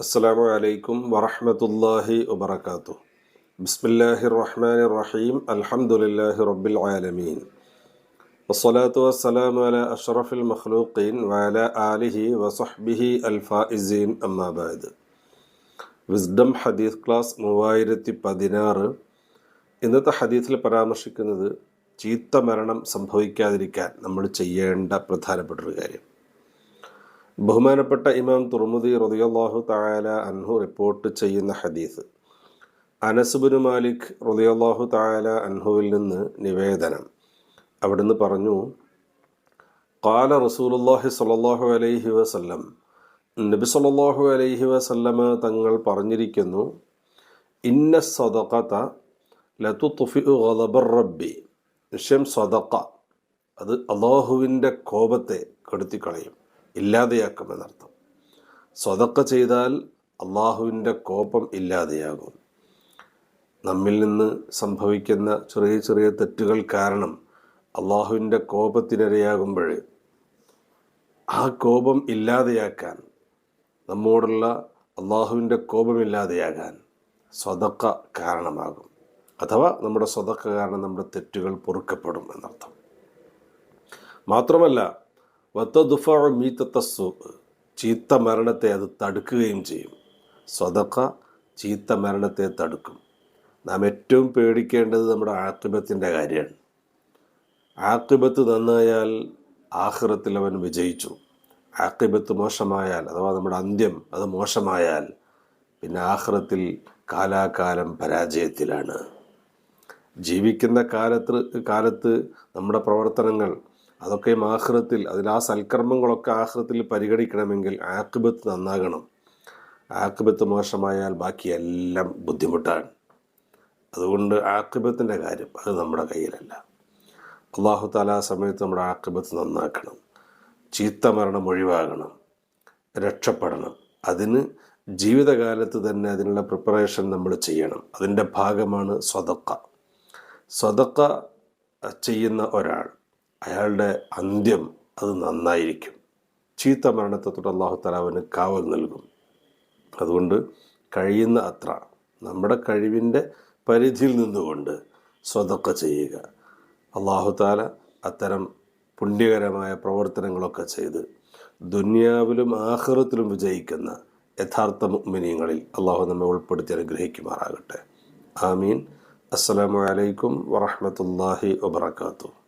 അസ്സാമു അലൈക്കും വറഹമത്തല്ലാഹി വബർക്കാത്തു ബിസ്മില്ലാഹി റഹ്മാൻ റഹീം അൽഹംദുലില്ലാഹി റബ്ബിൽ ആലമീൻ വസ്സലാത്തു വസ്സലാം അല അഷ്റഫുൽ മഹ്ലൂഖീൻ വാല ആലിഹി വസഹ്ബിഹി അൽഫാഇസീൻ അമ്മാബാദ് വിസ്ഡം ഹദീസ് ക്ലാസ് മൂവായിരത്തി പതിനാറ് ഇന്നത്തെ ഹദീസിൽ പരാമർശിക്കുന്നത് ചീത്ത മരണം സംഭവിക്കാതിരിക്കാൻ നമ്മൾ ചെയ്യേണ്ട പ്രധാനപ്പെട്ട ഒരു കാര്യം. ബഹുമാനപ്പെട്ട ഇമാം തുർമുദി റതിയല്ലാഹു തായാല അൻഹു റിപ്പോർട്ട് ചെയ്യുന്ന ഹദീസ്. അനസുബിന് മാലിക് റതിയല്ലാഹു തായാല അൻഹുവിൽ നിന്ന് നിവേദനം. അവിടുന്ന് പറഞ്ഞു കാല റസൂലുല്ലാഹി സ്വല്ലല്ലാഹു അലൈഹി വസല്ലം നബി സല്ലല്ലാഹു അലൈഹി വസല്ലമ തങ്ങൾ പറഞ്ഞിരിക്കുന്നു ഇന്ന സദക്കത്ത ലതു തുഫി ഗളബർ റബ്ബി. നിശ്ചയം സദക്ക അത് അള്ളാഹുവിന്റെ കോപത്തെ കെടുത്തിക്കളയും. ഇല്ലാതെയാക്കുമെന്നർത്ഥം. സ്വതക്ക ചെയ്താൽ അള്ളാഹുവിന്റെ കോപം ഇല്ലാതെയാകും. നമ്മിൽ നിന്ന് സംഭവിക്കുന്ന ചെറിയ ചെറിയ തെറ്റുകൾ കാരണം അള്ളാഹുവിന്റെ കോപത്തിനിരയാകുമ്പോൾ ആ കോപം ഇല്ലാതെയാക്കാൻ നമ്മോടുള്ള അള്ളാഹുവിന്റെ കോപമില്ലാതെയാകാൻ സ്വതക്ക കാരണമാകും. അഥവാ നമ്മുടെ സ്വതക്ക കാരണം നമ്മുടെ തെറ്റുകൾ പൊറുക്കപ്പെടും എന്നർത്ഥം. മാത്രമല്ല വത്തദുഫ മീത്തത്തസ്സു ചീത്ത മരണത്തെ അത് തടുക്കുകയും ചെയ്യും. സ്വതക്ക ചീത്ത മരണത്തെ തടുക്കും. നാം ഏറ്റവും പേടിക്കേണ്ടത് നമ്മുടെ ആക്രിബത്തിന്റെ കാര്യമാണ്. ആക്രിബത്ത് നന്നായാൽ ആഹ്റത്തിൽ അവൻ വിജയിച്ചു. ആക്രിബത്ത് മോശമായാൽ അഥവാ നമ്മുടെ അന്ത്യം അത് മോശമായാൽ പിന്നെ ആഹ്റത്തിൽ കാലാകാലം പരാജയത്തിലാണ്. ജീവിക്കുന്ന കാലത്ത് കാലത്ത് നമ്മുടെ പ്രവർത്തനങ്ങൾ അതൊക്കെ ആഹ്റത്തിൽ അതിൽ ആ സൽക്കർമ്മങ്ങളൊക്കെ ആഹ്റത്തിൽ പരിഗണിക്കണമെങ്കിൽ ആക്ബത്ത് നന്നാകണം. ആക്ബത്ത് മോശമായാൽ ബാക്കിയെല്ലാം ബുദ്ധിമുട്ടാണ്. അതുകൊണ്ട് ആക്ബത്തിന്റെ കാര്യം അത് നമ്മുടെ കയ്യിലല്ല. അള്ളാഹു താല ആ സമയത്ത് നമ്മുടെ ആക്ബത്ത് നന്നാക്കണം. ചീത്ത മരണം ഒഴിവാകണം. രക്ഷപ്പെടണം. അതിന് ജീവിതകാലത്ത് തന്നെ അതിനുള്ള പ്രിപ്പറേഷൻ നമ്മൾ ചെയ്യണം. അതിന്റെ ഭാഗമാണ് സ്വതക്ക. സ്വതക്ക ചെയ്യുന്ന ഒരാൾ അയാളുടെ അന്ത്യം അത് നന്നായിരിക്കും. ചീത്ത മരണത്തെ തൊട്ട് അള്ളാഹു തലാവിന് കാവൽ നൽകും. അതുകൊണ്ട് കഴിയുന്ന അത്ര നമ്മുടെ കഴിവിന്റെ പരിധിയിൽ നിന്നുകൊണ്ട് സ്വതക്ക ചെയ്യുക. അള്ളാഹു താല അത്തരം പുണ്യകരമായ പ്രവർത്തനങ്ങളൊക്കെ ചെയ്ത് ദുന്യാവിലും ആഹ്റത്തിലും വിജയിക്കുന്ന യഥാർത്ഥ മുഗ്മിനിയങ്ങളിൽ അള്ളാഹു നമ്മെ ഉൾപ്പെടുത്തി അനുഗ്രഹിക്കുമാറാകട്ടെ. ആമീൻ. അസ്സലാമു അലൈക്കും വറഹ്മത്തുള്ളാഹി വബറകാതുഹു.